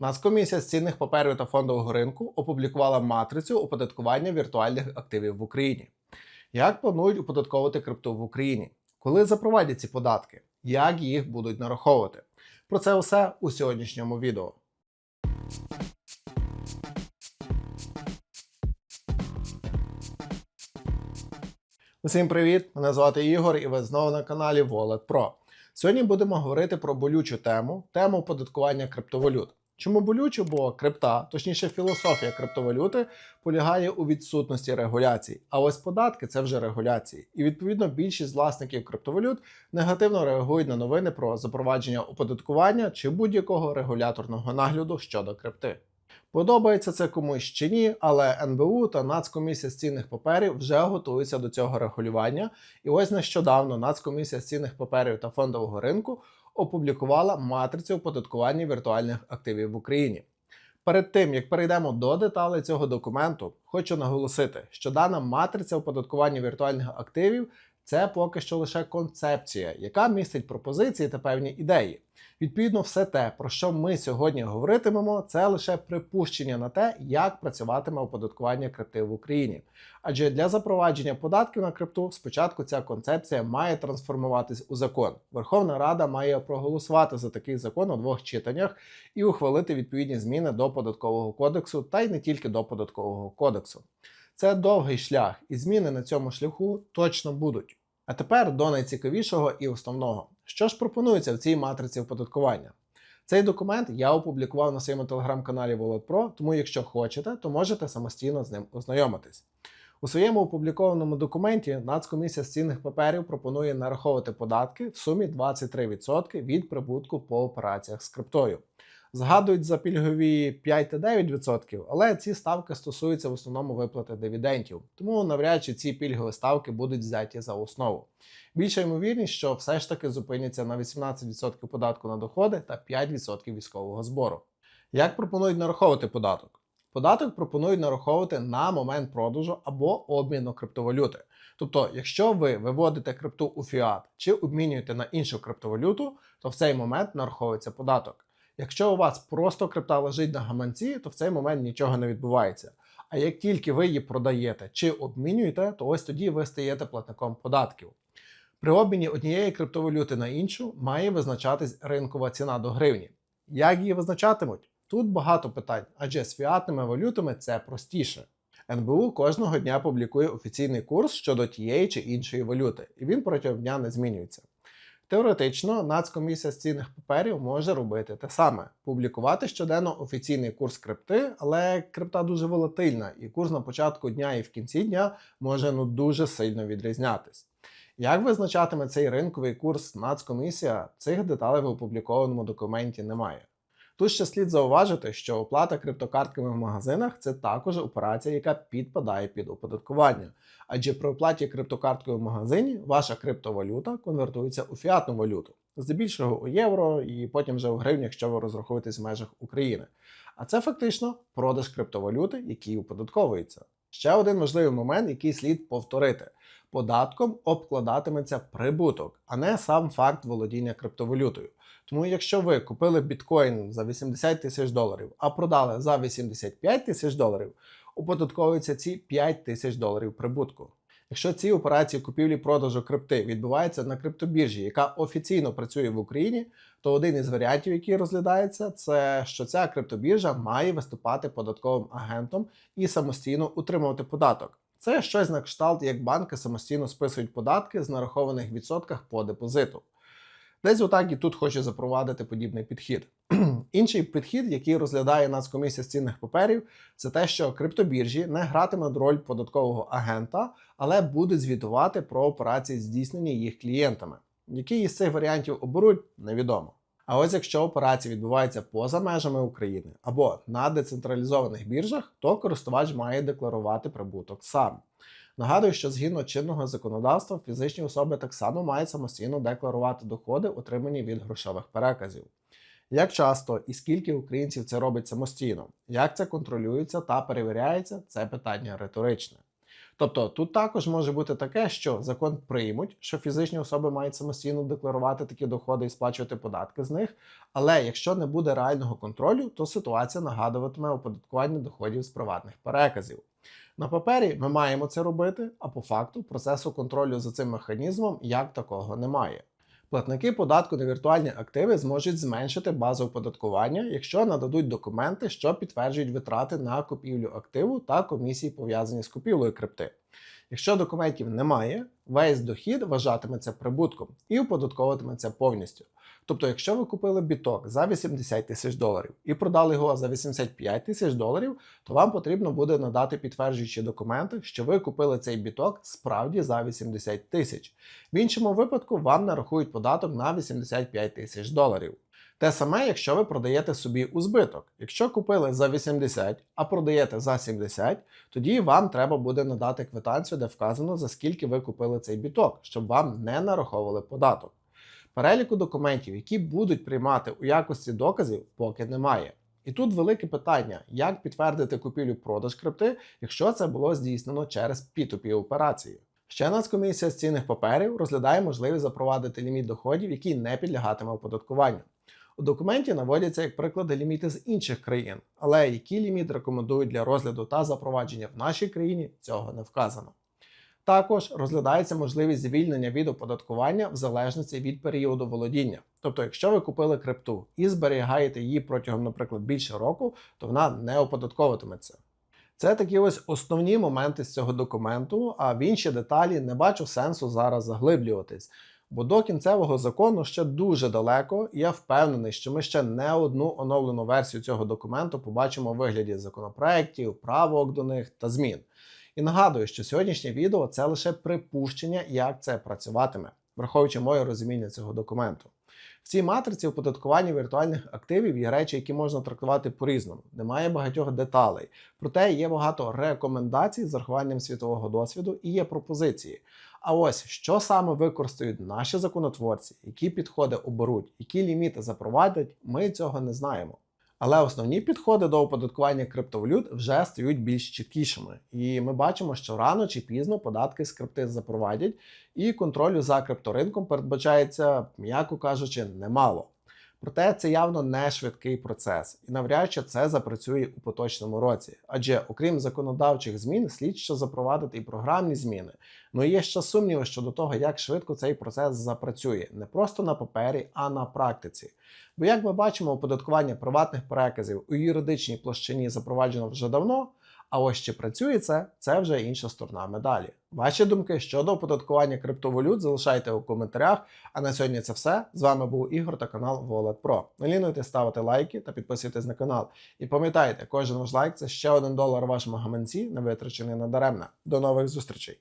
Нацкомісія з цінних паперів та фондового ринку опублікувала матрицю оподаткування віртуальних активів в Україні. Як планують оподатковувати крипту в Україні? Коли запровадять ці податки? Як їх будуть нараховувати? Про це все у сьогоднішньому відео. Усім привіт! Мене звати Ігор, і ви знову на каналі Wallet Pro. Сьогодні будемо говорити про болючу тему тему оподаткування криптовалют. Чому болючу? Бо крипта, точніше, філософія криптовалюти, полягає у відсутності регуляцій. А ось податки це вже регуляції. І відповідно більшість власників криптовалют негативно реагують на новини про запровадження оподаткування чи будь-якого регуляторного нагляду щодо крипти. Подобається це комусь чи ні, але НБУ та Нацкомісія з цінних паперів вже готуються до цього регулювання. І ось нещодавно Нацкомісія з цінних паперів та фондового ринку опублікувала матрицю оподаткування віртуальних активів в Україні. Перед тим як перейдемо до деталей цього документу, хочу наголосити, що дана матриця оподаткування віртуальних активів це поки що лише концепція, яка містить пропозиції та певні ідеї. Відповідно, все те, про що ми сьогодні говоритимемо, це лише припущення на те, як працюватиме оподаткування крипти в Україні. Адже для запровадження податків на крипту спочатку ця концепція має трансформуватись у закон. Верховна Рада має проголосувати за такий закон у двох читаннях і ухвалити відповідні зміни до податкового кодексу, та й не тільки до податкового кодексу. Це довгий шлях, і зміни на цьому шляху точно будуть. А тепер до найцікавішого і основного. Що ж пропонується в цій матриці оподаткування? Цей документ я опублікував на своєму телеграм-каналі Pro, тому якщо хочете, то можете самостійно з ним ознайомитись. У своєму опублікованому документі Нацкомісія з цінних паперів пропонує нараховувати податки в сумі 23% від прибутку по операціях з криптою. Згадують за пільгові 5-9%, але ці ставки стосуються в основному виплати дивідендів, тому навряд чи ці пільгові ставки будуть взяті за основу. Більша ймовірність, що все ж таки зупиняться на 18% податку на доходи та 5% військового збору. Як пропонують нараховувати податок? Податок пропонують нараховувати на момент продажу або обміну криптовалюти. Тобто, якщо ви виводите крипту у фіат чи обмінюєте на іншу криптовалюту, то в цей момент нараховується податок. Якщо у вас просто крипта лежить на гаманці, то в цей момент нічого не відбувається. А як тільки ви її продаєте чи обмінюєте, то ось тоді ви стаєте платником податків. При обміні однієї криптовалюти на іншу має визначатись ринкова ціна до гривні. Як її визначатимуть? Тут багато питань, адже з фіатними валютами це простіше. НБУ кожного дня публікує офіційний курс щодо тієї чи іншої валюти, і він протягом дня не змінюється. Теоретично, Нацкомісія з цінних паперів може робити те саме: публікувати щоденно офіційний курс крипти, але крипта дуже волатильна, і курс на початку дня і в кінці дня може ну дуже сильно відрізнятись. Як визначатиме цей ринковий курс Нацкомісія, цих деталей в опублікованому документі немає. Тут ще слід зауважити, що оплата криптокартками в магазинах це також операція, яка підпадає під оподаткування. Адже при оплаті криптокарткою в магазині ваша криптовалюта конвертується у фіатну валюту, здебільшого у євро і потім вже у гривні, якщо ви розрахуєтесь в межах України. А це фактично продаж криптовалюти, який оподатковується. Ще один важливий момент, який слід повторити: податком обкладатиметься прибуток, а не сам факт володіння криптовалютою. Тому, якщо ви купили біткоін за 80 тисяч доларів, а продали за 85 тисяч доларів, оподатковуються ці 5 тисяч доларів прибутку. Якщо ці операції купівлі-продажу крипти відбуваються на криптобіржі, яка офіційно працює в Україні, то один із варіантів, який розглядається, це що ця криптобіржа має виступати податковим агентом і самостійно утримувати податок. Це щось на кшталт, як банки самостійно списують податки з нарахованих відсотках по депозиту. Десь отак і тут хоче запровадити подібний підхід. Інший підхід, який розглядає Нацкомісія з цінних паперів, це те, що криптобіржі не гратимуть роль податкового агента, але будуть звітувати про операції, здійснені їх клієнтами. Який із цих варіантів оберуть, невідомо. А ось якщо операції відбуваються поза межами України або на децентралізованих біржах, то користувач має декларувати прибуток сам. Нагадую, що згідно чинного законодавства, фізичні особи так само мають самостійно декларувати доходи, отримані від грошових переказів. Як часто і скільки українців це робить самостійно, як це контролюється та перевіряється, це питання риторичне. Тобто тут також може бути таке, що закон приймуть, що фізичні особи мають самостійно декларувати такі доходи і сплачувати податки з них. Але якщо не буде реального контролю, то ситуація нагадуватиме оподаткування доходів з приватних переказів. На папері ми маємо це робити, а по факту процесу контролю за цим механізмом як такого немає. Платники податку на віртуальні активи зможуть зменшити базу оподаткування, якщо нададуть документи, що підтверджують витрати на купівлю активу та комісії, пов'язані з купівлею крипти. Якщо документів немає, весь дохід вважатиметься прибутком і оподатковуватиметься повністю. Тобто, якщо ви купили біток за 80 тисяч доларів і продали його за 85 тисяч доларів, то вам потрібно буде надати підтверджуючі документи, що ви купили цей біток справді за 80 тисяч. В іншому випадку вам нарахують податок на 85 тисяч доларів. Те саме, якщо ви продаєте собі у збиток. Якщо купили за 80, а продаєте за 70, тоді вам треба буде надати квитанцію, де вказано, за скільки ви купили цей біток, щоб вам не нараховували податок. Переліку документів, які будуть приймати у якості доказів, поки немає. І тут велике питання, як підтвердити купівлю-продаж крипти, якщо це було здійснено через P2P операції. Ще Нацкомісія з цінних паперів розглядає можливість запровадити ліміт доходів, який не підлягатиме оподаткуванню. У документі наводяться як приклади ліміти з інших країн, але які ліміт рекомендують для розгляду та запровадження в нашій країні, цього не вказано. Також розглядається можливість звільнення від оподаткування в залежності від періоду володіння. Тобто, якщо ви купили крипту і зберігаєте її протягом, наприклад, більше року, то вона не оподатковуватиметься. Це такі ось основні моменти з цього документу, а в інші деталі не бачу сенсу зараз заглиблюватись. Бо до кінцевого закону ще дуже далеко, і я впевнений, що ми ще не одну оновлену версію цього документу побачимо у вигляді законопроєктів, правок до них та змін. І нагадую, що сьогоднішнє відео це лише припущення, як це працюватиме, враховуючи моє розуміння цього документу. В цій матриці оподаткування віртуальних активів є речі, які можна трактувати по-різному. Немає багатьох деталей. Проте є багато рекомендацій з урахуванням світового досвіду і є пропозиції. А ось що саме використають наші законотворці, які підходи оберуть, які ліміти запровадять, ми цього не знаємо. Але основні підходи до оподаткування криптовалют вже стають більш чіткішими. І ми бачимо, що рано чи пізно податки з крипти запровадять, і контролю за крипторинком передбачається, м'яко кажучи, немало. Проте це явно не швидкий процес, і навряд чи це запрацює у поточному році. Адже, окрім законодавчих змін, слід ще запровадити і програмні зміни. Ну і є ще сумніви щодо того, як швидко цей процес запрацює, не просто на папері, а на практиці. Бо, як ми бачимо, оподаткування приватних переказів у юридичній площині запроваджено вже давно. А ось чи працює це, це вже інша сторона медалі. Ваші думки щодо оподаткування криптовалют залишайте у коментарях. А на сьогодні це все. З вами був Ігор та канал Wallet Pro. Не лінуйте ставити лайки та підписуйтесь на канал. І пам'ятайте, кожен ваш лайк це ще один долар вашому гаманці, не витрачений надаремно. До нових зустрічей!